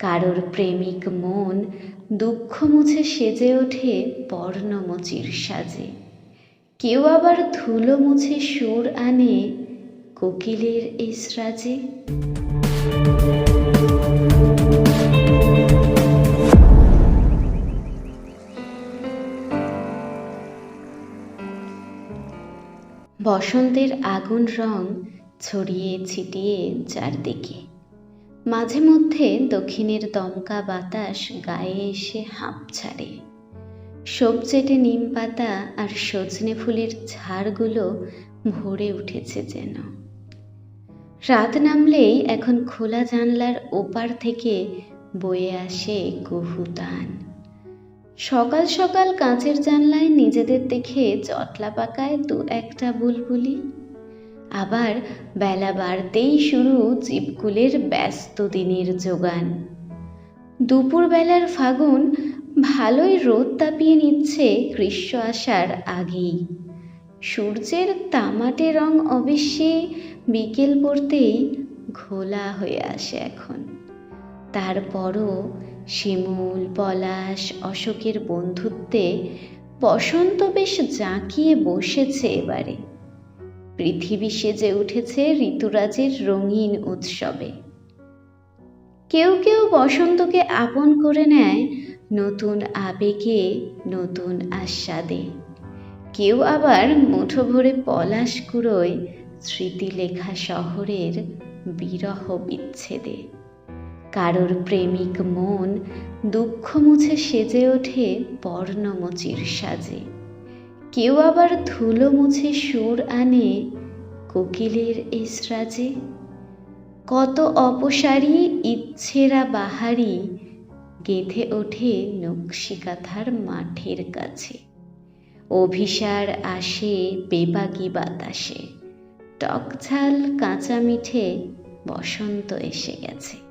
কারোর প্রেমিক মন দুঃখ মুছে সেজে ওঠে পর্ণমচির সাজে। কেউ আবার ধুলো মুছে সুর আনে কোকিলের এসরাজে বসন্তের আগুন রং ছড়িয়ে ছিটিয়ে চারদিকে। মাঝে মধ্যে দক্ষিণের দমকা বাতাস গায়ে এসে হাঁপ ছাড়ে। সবচেটে নিম পাতা আর সজনে ফুলের ঝাড়গুলো ভরে উঠেছে যেন। রাত নামলেই এখন খোলা জানলার ওপার থেকে বয়ে আসে কুহুতান। সকাল সকাল কাঁচের জানলায় নিজেদের দেখে জটলা পাকায় দু একটা বুলবুলি আবার বেলা বাড়তেই শুরু জীবকুলের ব্যস্ত দিনের যোগান। দুপুরবেলার ফাগুন ভালোই রোদ তাপিয়ে নিচ্ছে গ্রীষ্ম আসার আগেই। সূর্যের তামাটে রং অবশ্যই বিকেল পড়তেই ঘোলা হয়ে আসে এখন। তারপরও শিমুল, পলাশ, অশোকের বন্ধুত্বে বসন্ত বেশ জাঁকিয়ে বসেছে এবারে। পৃথিবী সেজে উঠেছে ঋতুরাজের রঙিন উৎসবে। কেউ কেউ বসন্তকে আপন করে নেয় নতুন আবেগে, নতুন আস্বাদে। কেউ আবার মুঠো ভরে পলাশ কুড়োয় স্মৃতিলেখা শহরের বিরহ বিচ্ছেদে। কারোর প্রেমিক মন দুঃখ মুছে সেজে ওঠে পর্ণমচির সাজে। কেউ আবার ধুলো মুছে সুর আনে কোকিলের এসরাজে কত অপসারী ইচ্ছেরা বাহারি, গেঁথে ওঠে নকশিকাথার মাঠের কাছে। অভিসার আসে বেবাগি বাতাসে, টকঝাল কাঁচা মিঠে বসন্ত এসে গেছে।